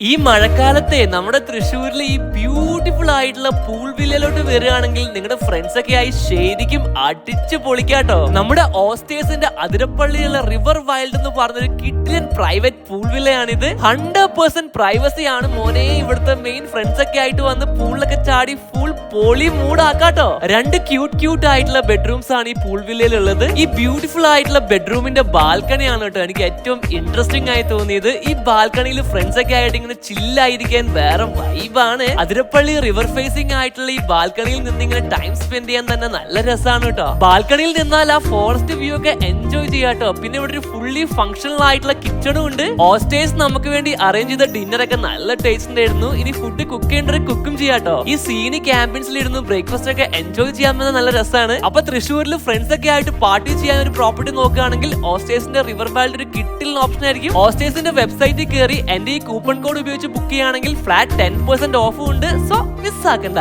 ഈ മഴക്കാലത്തെ നമ്മുടെ തൃശ്ശൂരിൽ ഈ ബ്യൂട്ടിഫുൾ ആയിട്ടുള്ള പൂൾ വില്ലയിലോട്ട് വരികയാണെങ്കിൽ നിങ്ങളുടെ ഫ്രണ്ട്സ് ഒക്കെ ആയി ശരിക്കും അടിച്ചു പൊളിക്കാട്ടോ. നമ്മുടെ ഓസ്റ്റേഴ്സിന്റെ അതിരപ്പള്ളിയിലുള്ള റിവർ വൈൽഡ് എന്ന് പറഞ്ഞൊരു കിട്ടിലൻ പ്രൈവറ്റ് പൂൾ വില്ലയാണിത് ഹൺഡ്രഡ് പെർസെന്റ് പ്രൈവസി ആണ് മോനെ. ഇവിടുത്തെ മെയിൻ ഫ്രണ്ട്സ് ഒക്കെ ആയിട്ട് വന്ന് പൂളിലൊക്കെ ചാടി ഫുൾ പൊളി മൂടാക്കാട്ടോ രണ്ട് ക്യൂട്ട് ക്യൂട്ട് ആയിട്ടുള്ള ബെഡ്റൂംസ് ആണ് ഈ പൂൾ വില്ലയിലുള്ളത് ഈ ബ്യൂട്ടിഫുൾ ആയിട്ടുള്ള ബെഡ്റൂമിന്റെ ബാൽക്കണിയാണ് കേട്ടോ എനിക്ക് ഏറ്റവും ഇൻട്രസ്റ്റിംഗ് ആയി തോന്നിയത്. ഈ ബാൽക്കണിയിൽ ഫ്രണ്ട്സ് ഒക്കെ ആയിട്ട് ഇങ്ങനെ ചില്ലായിരിക്കാൻ വേറെ വൈബാണ് അതിരപ്പള്ളി റിവർ ഫേസിംഗ് ആയിട്ടുള്ള ഈ ബാൽക്കണിയിൽ നിന്ന് ഇങ്ങനെ ടൈം സ്പെൻഡ് ചെയ്യാൻ തന്നെ നല്ല രസമാണ് കേട്ടോ ബാൽക്കണിയിൽ നിന്നാൽ ആ ഫോറസ്റ്റ് വ്യൂ ഒക്കെ എൻജോയ് ചെയ്യാട്ടോ പിന്നെ ഇവിടെ ഒരു ഫുള്ളി ഫങ്ഷണൽ ആയിട്ടുള്ള കിച്ചണും ഉണ്ട് ഹോസ്റ്റേഴ്സ് നമുക്ക് വേണ്ടി അറേഞ്ച് ചെയ്ത ഡിന്നർ ഒക്കെ നല്ല ടേസ്റ്റ് ഉണ്ടായിരുന്നു. ഇനി ഫുഡ് കുക്ക് ചെയ്യേണ്ടത് കുക്കും ചെയ്യാട്ടോ. ഈ സീനി ക്യാമ്പിൻസിൽ ഇരുന്ന് ബ്രേക്ക്ഫാസ്റ്റ് ഒക്കെ എൻജോയ് ചെയ്യാൻ പറ്റുന്ന നല്ല രസമാണ് അപ്പൊ തൃശ്ശൂരിൽ ഫ്രണ്ട്സ് ഒക്കെ ആയിട്ട് പാർട്ടി ചെയ്യാൻ ഒരു പ്രോപ്പർട്ടി നോക്കുകയാണെങ്കിൽ ഹോസ്റ്റേഴ്സിന്റെ റിവർ ബാൽഡ് ഒരു കിട്ടിൽ ഓപ്ഷൻ ആയിരിക്കും. ഹോസ്റ്റേഴ്സിന്റെ വെബ്സൈറ്റിൽ കയറി എന്റെ ഈ കൂപ്പൺ കോഡ് ഉപയോഗിച്ച് ബുക്ക് ചെയ്യുകയാണെങ്കിൽ ഫ്ലാറ്റ് ടെൻ പെർസെന്റ് ഓഫും ഉണ്ട്. സോ മിസ് ആക്കണ്ട.